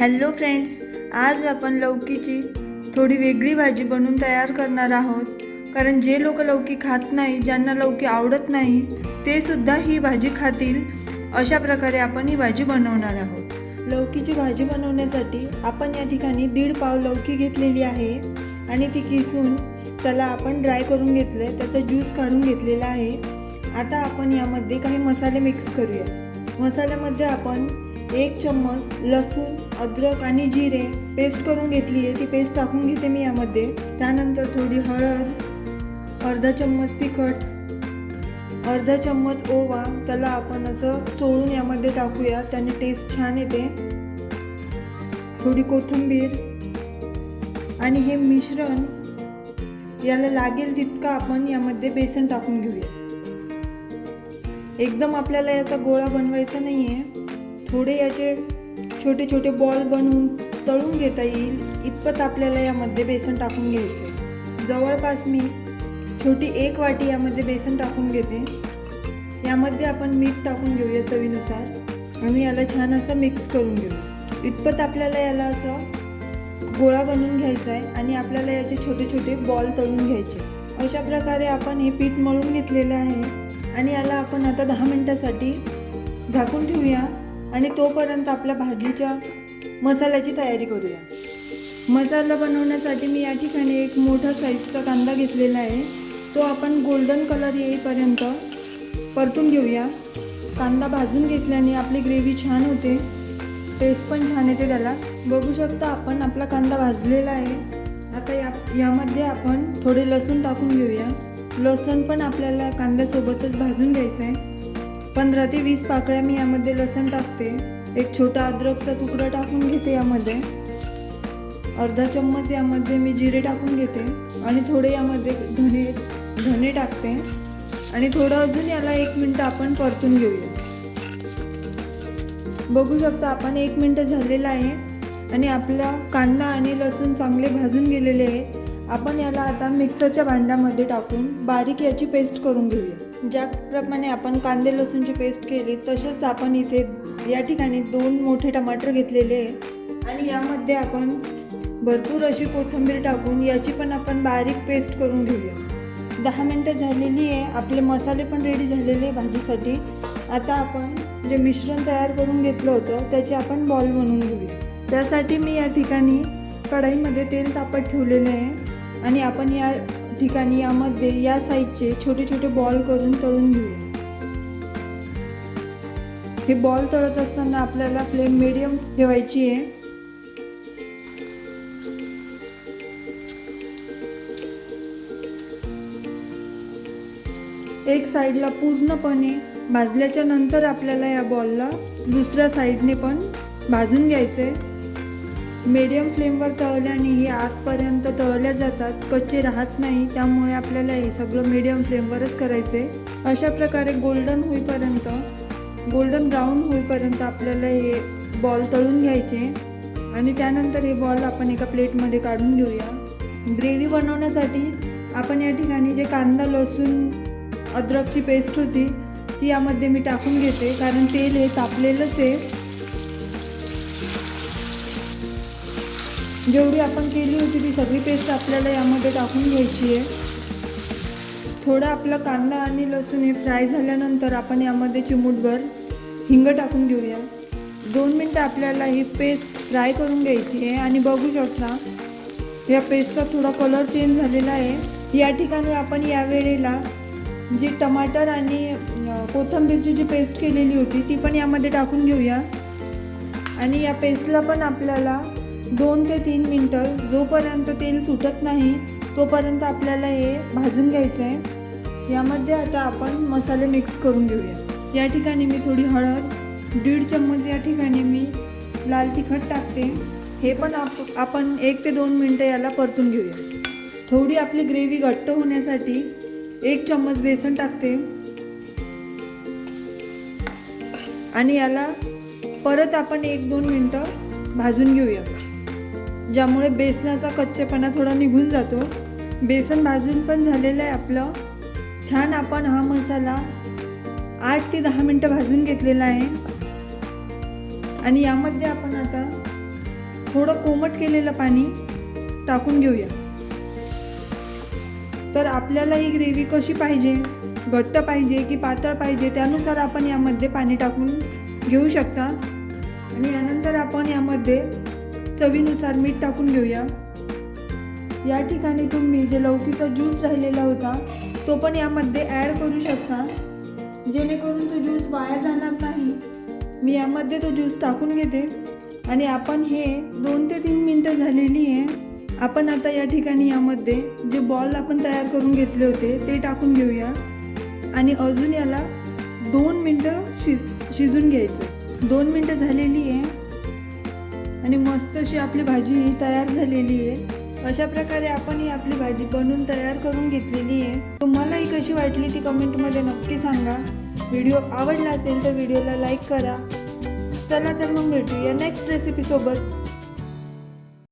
Hello friends आज आपण लौकीची थोडी वेगळी भाजी बनवून तयार करणार आहोत. कारण जे लोक लौकी खात नाही ज्यांना लौकी आवडत नाही ते सुद्धा ही भाजी खातील. अशा प्रकारे आपण ही भाजी बनवणार आहोत. लौकीची भाजी बनवण्यासाठी आपण या ठिकाणी दीड पाव लौकी घेतलेली आहे. आणि ती किसून त्याला आपण ड्राय करून घेतलं त्याचा ज्यूस काढून घेतलेला आहे. आता आपण यामध्ये काही मसाले मिक्स करूया. मसाल्यामध्ये आपण एक चम्मच लसूण अद्रक आणि जिरे. पेस्ट करून घेतली आहे. ती पेस्ट टाकून घेते मी यामध्ये. त्यानंतर थोडी हळद अर्धा चम्मच तिखट अर्धा चम्मच ओवा. त्याला आपण असं चोळून यामध्ये टाकूया. त्याने टेस्ट छान येते. थोडी कोथिंबीर आणि हे मिश्रण याला लागेल तितकं आपण यामध्ये बेसन टाकून घेऊया. एकदम आपल्याला याचा गोळा बनवायचा नाही आहे थोडे याचे छोटे छोटे बॉल बनवून तळून घेता येईल इतपत आपल्याला यामध्ये बेसन टाकून घ्यायचं जवळपास मी छोटी एक वाटी यामध्ये बेसन टाकून घेते. यामध्ये आपण मीठ टाकून घेऊया चवीनुसार आणि याला छान असं मिक्स करून घेऊ. इतपत आपल्याला याला असं गोळा बनवून घ्यायचा आहे आणि आपल्याला याचे छोटे छोटे बॉल तळून घ्यायचे. अशा प्रकारे आपण हे पीठ मळून घेतलेलं आहे आणि याला आपण आता दहा मिनटासाठी झाकून ठेवूया. आणि तोपर्यंत आपल्या भाजीच्या मसाल्याची तयारी करूया. मसाला बनवण्यासाठी मी या ठिकाणी एक मोठा साईजचा कांदा घेतलेला आहे. तो आपण गोल्डन कलर येईपर्यंत परतून घेऊया. कांदा भाजून घेतल्याने आपली ग्रेव्ही छान होते. टेस्ट पण छान येते त्याला. बघू शकता आपण आपला कांदा भाजलेला आहे. आता या यामध्ये आपण थोडे लसूण टाकून घेऊया. लसूण पण आपल्याला कांद्यासोबतच भाजून घ्यायचं आहे पंधरा ते वीस पाकळ्या मी यामध्ये लसूण टाकते. एक छोटा अद्रकचा तुकडा टाकून घेते यामध्ये. अर्धा चम्मच यामध्ये मी जिरे टाकून घेते. आणि थोडे यामध्ये धने धने टाकते. आणि थोडं अजून याला एक मिनटं आपण परतून घेऊया. बघू शकता आपण एक मिनटं झालेलं आहे. आणि आपला कांदा आणि लसूण चांगले भाजून गेलेले आहे. आपण याला आता मिक्सरच्या भांड्यामध्ये टाकून बारीक याची पेस्ट करून घेऊया. ज्याप्रमाणे आपण कांदे लसूणची पेस्ट केली तसेच आपण इथे या ठिकाणी दोन मोठे टमाटर घेतलेले आहे आणि यामध्ये आपण भरपूर अशी कोथिंबीर टाकून याची पण आपण बारीक पेस्ट करून घेऊया. दहा मिनटं झालेली आहे. आपले मसाले पण रेडी झालेले आहे भाजीसाठी. आता आपण जे मिश्रण तयार करून घेतलं होतं त्याचे आपण बॉल बनवून घेऊया. त्यासाठी मी या ठिकाणी कढईमध्ये तेल तापत ठेवलेले आहे. आणि आपण या ठिकाणी यामध्ये या साईजचे छोटे छोटे बॉल करून तळून घेऊया. हे बॉल तळत असताना आपल्याला फ्लेम मिडियम ठेवायची आहे. एक साईडला पूर्णपणे भाजल्याच्या नंतर आपल्याला या बॉलला दुसऱ्या साईडने पण भाजून घ्यायचे मीडियम फ्लेमवर तळल्याने हे आतपर्यंत तळल्या जातात. कच्चे राहत नाही त्यामुळे आपल्याला हे सगळं मीडियम फ्लेमवरच करायचे अशा प्रकारे गोल्डन होईपर्यंत गोल्डन ब्राऊन होईपर्यंत आपल्याला हे बॉल तळून घ्यायचे. आणि त्यानंतर हे बॉल आपण एका प्लेटमध्ये काढून घेऊया. ग्रेव्ही बनवण्यासाठी आपण या ठिकाणी जे कांदा लसूण अद्रकची पेस्ट होती ती यामध्ये मी टाकून घेते. कारण तेल हे तापलेलंच आहे. जेवढी आपण केली होती ती सगळी पेस्ट आपल्याला यामध्ये टाकून घ्यायची आहे. थोडा आपला कांदा आणि लसूण हे फ्राय झाल्यानंतर आपण यामध्ये चिमूटभर हिंग टाकून घेऊया. दोन मिनटं आपल्याला ही पेस्ट फ्राय करून घ्यायची आहे आणि बघू शकता या पेस्टचा थोडा कलर चेंज झालेला आहे. या ठिकाणी आपण या वेळेला जी टमाटर आणि कोथंबीरची कोथिंबीरची जी पेस्ट केलेली होती ती पण यामध्ये टाकून घेऊया. आणि या पेस्टला पण आपल्याला दोन ते तीन मिनटं जोपर्यंत तेल सुटत नाही तोपर्यंत आपल्याला हे भाजून घ्यायचं आहे यामध्ये आता आपण मसाले मिक्स करून घेऊया या ठिकाणी मी थोडी हळद दीड चम्मच या ठिकाणी मी लाल तिखट टाकते. हे पण आप आपण एक ते दोन मिनटं याला परतून घेऊया थोडी आपली ग्रेव्ही घट्ट होण्यासाठी एक चम्मच बेसन टाकते. आणि याला परत आपण एक दोन मिनटं भाजून घेऊया ज्यामुळे बेसनाचा कच्चेपणा थोडा निघून जातो. बेसन भाजून पण झालेलं आहे आपलं. छान आपण हा मसाला आठ ते दहा मिनटं भाजून घेतलेला आहे. आणि यामध्ये आपण आता थोडं कोमट केलेलं पाणी टाकून घेऊया. तर आपल्याला ही ग्रेव्ही कशी पाहिजे घट्ट पाहिजे की पातळ पाहिजे त्यानुसार आपण यामध्ये पाणी टाकून घेऊ शकता. आणि यानंतर आपण यामध्ये चवीनुसार मीठ टाकून घेऊया. या ठिकाणी तुम्ही जे लौकीचा ज्यूस राहिलेला होता तो पण यामध्ये ॲड करू शकता. जेणेकरून तो ज्यूस वाया जाणार नाही. मी यामध्ये तो ज्यूस टाकून घेते. आणि आपण हे दोन ते तीन मिनटं झालेली आहे. आपण आता या ठिकाणी यामध्ये जे बॉल आपण तयार करून घेतले होते ते टाकून घेऊया. आणि अजून याला दोन मिनटं शिज शिजून घ्यायचं. दोन मिनटं झालेली आहे. आणि मस्त अशी आपली भाजी ही तयार झालेली आहे. अशा प्रकारे आपण ही आपली भाजी बनवून तयार करून घेतलेली आहे. तुम्हाला ही कशी वाटली ती कमेंटमध्ये नक्की सांगा. व्हिडिओ आवडला असेल तर व्हिडिओला लाईक करा. चला तर मग भेटूया नेक्स्ट रेसिपीसोबत